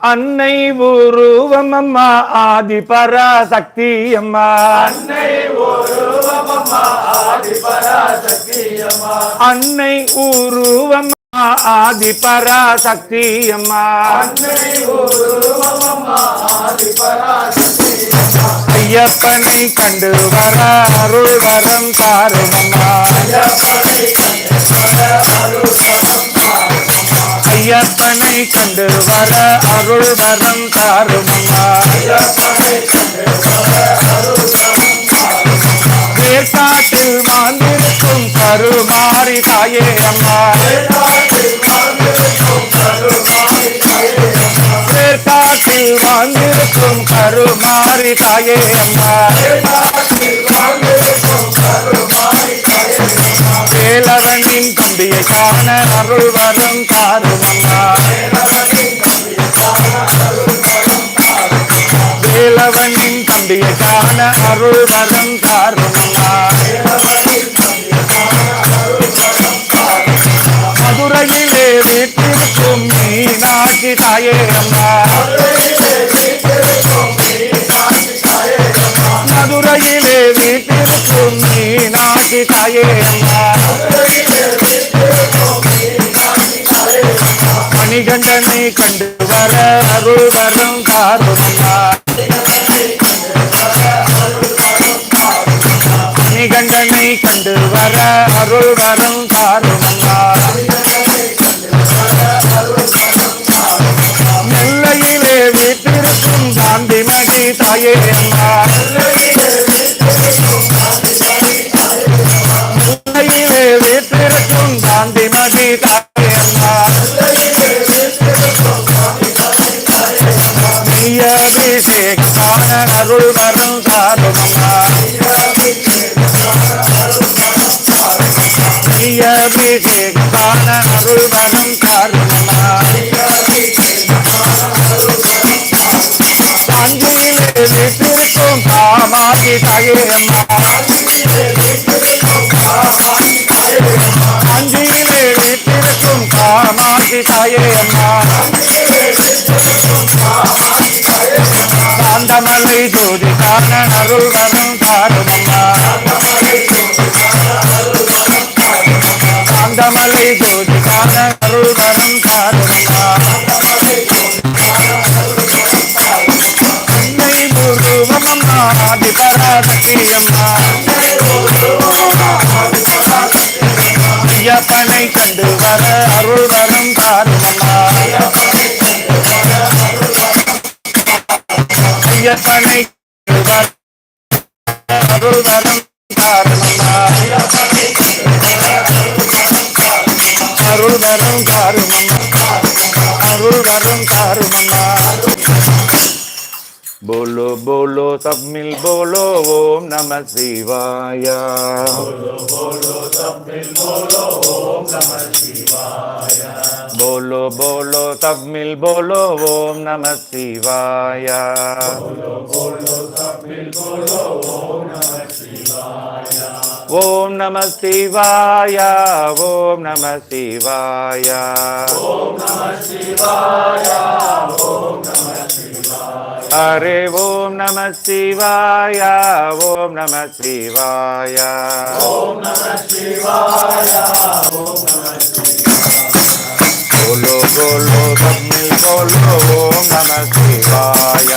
அன்னை உருவம் அம்மா ஆதி பராசக்தி அம்மா அன்னை உருவம் அம்மா ஆதி பராசக்தி அம்மா ஐயப்பனை கண்டு வர அருள் வரம் தாரும் அம்மா ஐயப்பனை கண்டு வர அருள் வரம் தாரும் அம்மா வேர்காட்டில் வாழ்ந்திருக்கும் கருமாரி தாயே அம்மா. வேர்காட்டில் வாழ்ந்திருக்கும் கருமாறி தாயே அம்மா. வேலவனின் தம்பியை காண அருள் வரும் தாரும் வேலவனின் தம்பியை காண அருள் வரும் தாரும் மதுரையிலே வீட்டிற்கும் மீனாட்சி தாயே. மணிகண்டனை கண்டு வர அருள் வரும் தாரும் அம்மா மணிகண்டனை கண்டு வர அருள் வரும் தாரும் நெல்லையிலே வீட்டிருக்கும் காந்தி காந்திமதி தாயே அம்மா காமாட்சி தாயே அம்மா காஞ்சியிலே வீட்டிற்கும் காமாட்சி தாயே அம்மா காந்தமலை ஜோதி அருள் ஐயப்பனை கண்டு வர அருள் வரும் தாரும் அம்மா बोलो बोलो सब मिल बोलो ओम नमः शिवाय बोलो बोलो सब मिल बोलो ओम नमः शिवाय बोलो बोलो सब मिल बोलो ओम नमः शिवाय बोलो बोलो सब मिल बोलो ओम नमः शिवाय ఓం నమ శివాయ ఓం నమ శివాయ. హరే ఓం నమ శివాయ ఓం నమ శివాయ. బోలో బోలో సమ్మి బోలో ఓం నమ శివాయ.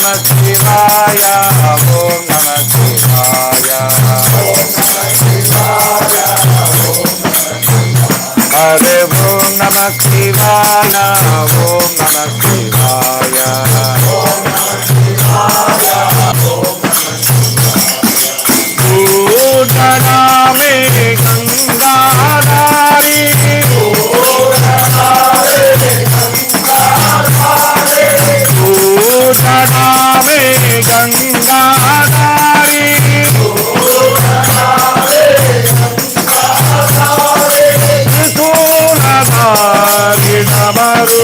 नमः शिवाय ओम नमः शिवाय हरे ओम नमः शिवाय ओम नमः शिवाय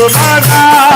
nada